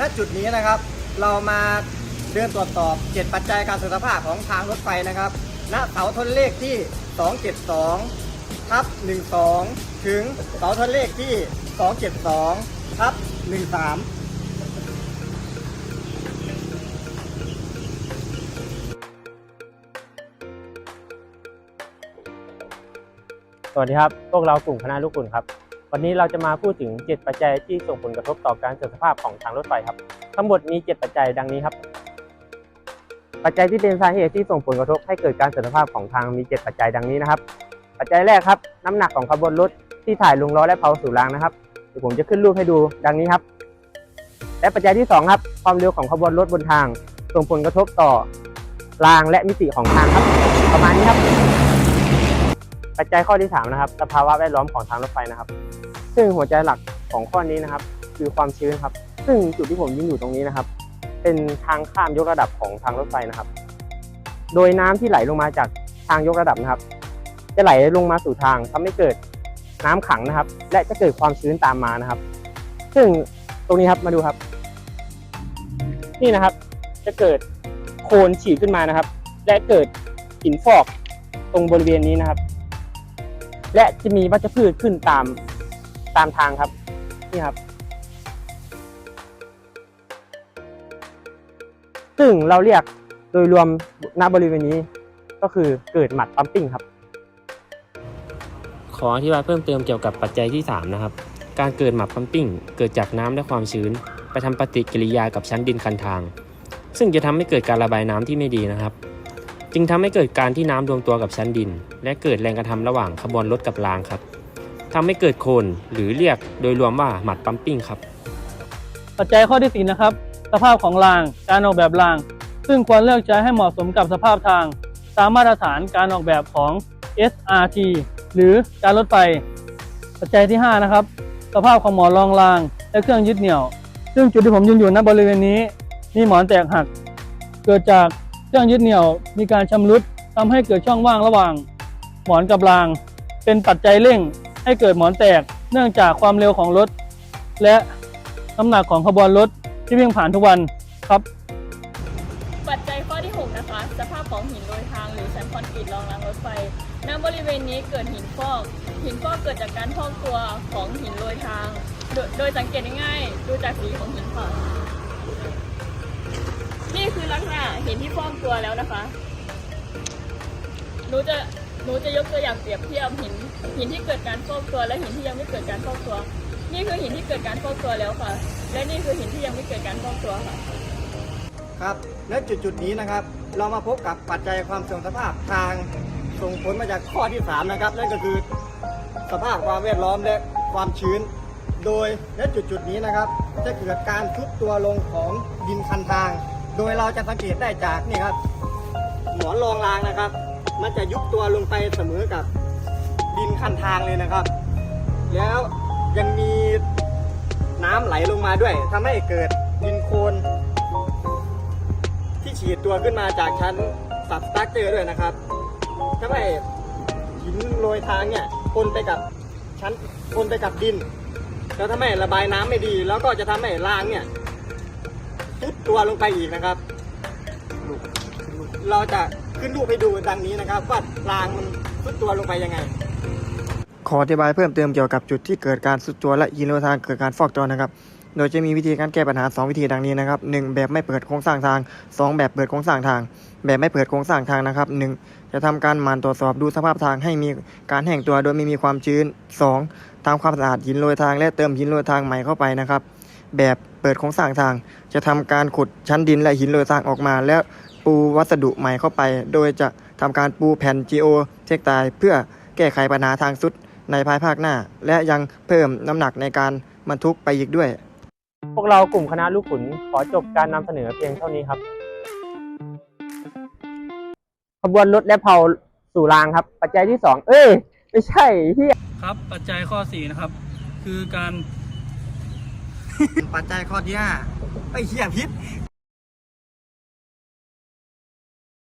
ณจุดนี้นะครับ เรามาเดินตรวจสอบ 7 ปัจจัยการสื่อมสภาพของทางรถไฟนะครับณเสาทนเลขที่ 272ทับ12 ถึงเสาทนเลขที่ 272ทับ13สวัสดีครับ พวกเรากลุ่มคณะลูกคุณครับ วันนี้เราจะมาพูดถึง 7 ปัจจัยที่ส่งผลกระทบต่อการเสื่อมสภาพของทางรถไฟครับ ทั้งหมดมี 7 ปัจจัยดังนี้ครับ ปัจจัยที่เป็นสาเหตุที่ส่งผลกระทบให้เกิดการเสื่อมสภาพของทางมี 7 ปัจจัยดังนี้นะครับ ปัจจัยแรกครับ น้ำหนักของขบวนรถที่ถ่ายลงล้อและเผาสู่รางนะครับ เดี๋ยวผมจะขึ้นรูปให้ดูดังนี้ครับ และปัจจัยที่สองครับ ความเร็วของขบวนรถบนทาง ส่งผลกระทบต่อรางและมิติของทางครับ ประมาณนี้ครับ ปัจจัยข้อที่ 3 นะครับ สภาวะแวดล้อมของทางรถไฟนะครับ ซึ่งหัวใจหลักของข้อนี้นะครับ คือความชื้นครับ ซึ่งจุดที่ผมยืนอยู่ตรงนี้นะครับ เป็นทางข้ามยกระดับของทางรถไฟนะครับ โดยน้ำที่ไหลลงมาจากทางยกระดับนะครับ จะไหลลงมาสู่ทางทำให้เกิดน้ำขังนะครับ และจะเกิดความชื้นตามมานะครับ ซึ่งตรงนี้ครับมาดูครับ นี่นะครับ จะเกิดโคลนฉีดขึ้นมานะครับ และเกิดหินฟอกตรงบริเวณนี้นะครับ และจะมีวัชพืชขึ้นตามตามทางครับนี่ครับ ซึ่งเราเรียกโดยรวมณบริเวณนี้ก็คือเกิดหมัดปั๊มปิ้งครับ ขออธิบายเพิ่มเติมเกี่ยวกับปัจจัยที่ 3 นะครับ การเกิดหมักพัมปิ้ง เกิดจากน้ำและความชื้น ไปทำปฏิกิริยากับชั้นดินคันทาง ซึ่งจะทำให้เกิดการระบายน้ำที่ไม่ดีนะครับ จึงทำให้เกิดการที่น้ำรวมตัวกับชั้นดิน และเกิดแรงกระทำระหว่างขบวนรถกับรางครับทำให้เกิดโคลนหรือเรียกโดยรวมว่าหมัดปั๊มปิ้งครับปัจจัยข้อที่4นะครับสภาพของราง การออกแบบราง ซึ่งควรเลือกใช้ให้เหมาะสมกับสภาพทาง ตามมาตรฐานการออกแบบของ SRT หรือการรถไฟปัจจัยที่ 5 นะครับ สภาพของหมอนรองราง และเครื่องยึดเหนี่ยว ซึ่งจุดที่ผมยืนอยู่ณบริเวณนี้ มีหมอนแตกหัก เกิดจาก เครื่องยึดเหนี่ยวมีการชำรุดทำให้เกิดช่องว่างระหว่าง หมอนกับราง เป็นปัจจัยเร่งให้เกิดหมอนแตก เนื่องจากความเร็วของรถ และน้ำหนักของขบวนรถที่วิ่งผ่านทุกวันครับ ปัจจัยข้อที่ 6 นะคะ สภาพของหินโรยทางหรือชั้นคอนกรีตรองรางรถไฟณบริเวณนี้เกิดหินฟอก หินฟอกเกิดจากการพอกตัวของหินโรยทางโดยโดยสังเกตง่ายๆดูจากสีของหินค่ะนี่คือลักษณะหิน ตัวแล้วนะคะ หนูจะหนูจะยกตัวอย่างเปรียบเทียบหินหินที่เกิดการฟอกตัว และหินที่ยังไม่เกิดการฟอกตัว นี่คือหินที่เกิดการฟอกตัวแล้วค่ะ และนี่คือหินที่ยังไม่เกิดการฟอกตัวค่ะ ครับ และจุดจุดนี้นะครับ เรามาพบกับปัจจัยความเสื่อมสภาพทางส่งผลมาจากข้อที่ 3 นะครับนั่นก็คือสภาพความแวดล้อมและความชื้น โดยและจุดจุดนี้นะครับ จะเกิดการทุบตัวลงของดินคันทาง โดยเราจะสังเกตได้จากนี่ครับ หมอนรองรางนะครับ มันจะยุบตัวลงไปเสมอกับดินคันทางเลยนะครับ แล้วยังมีน้ำไหลลงมาด้วยทำให้เกิดดินโคลนที่ฉีดตัวขึ้นมาจากชั้นสับสตั๊กเจอด้วยนะครับทำให้หินโรยทางเนี่ยปนไปกับชั้นปนไปกับดิน แล้วทำให้ระบายน้ำไม่ดี แล้วก็จะทำให้รางเนี่ย ทุบตัวลงไปอีกนะครับ เราจะขึ้นรูปให้ดูดังนี้นะครับว่ารางมันทุบตัวลงไปยังไง ขออธิบายเพิ่มเติมเกี่ยวกับจุดที่เกิดการสุดตัวและยินโรยทางเกิดการฟอกตัวนะครับ โดยจะมีวิธีการแก้ปัญหา 2 วิธีดังนี้นะครับ 1. แบบไม่เปิดโครงสร้างทาง 2 แบบเปิดโครงสร้างทาง แบบไม่เปิดโครงสร้างทางนะครับ 1. จะทำการหมั่นตรวจสอบดูสภาพทางให้มีการแห้งตัวโดยไม่มีความชื้น 2. ทำความสะอาดหินโรยทางและเติมหินโรยทางใหม่เข้าไปนะครับ แบบเปิดโครงสร้างทาง จะทำการขุดชั้นดินและหินโรยทางออกมา แล้วปูวัสดุใหม่เข้าไป โดยจะทำการปูแผ่น GO เทคไตเพื่อแก้ไขปัญหาทางสุดในภายภาคหน้า และยังเพิ่มน้ำหนักในการบรรทุกไปอีกด้วย พวกเรากลุ่มคณะลูกขุนขอจบการนำเสนอเพียงเท่านี้ครับขบวนรถและเผาสู่รางครับ ปัจจัยที่สองเอ้ย ไม่ใช่ที่ครับปัจจัยข้อ4นะครับ คือการ ปัจจัยข้อที่ห้าไอ้เหี้ยพิษ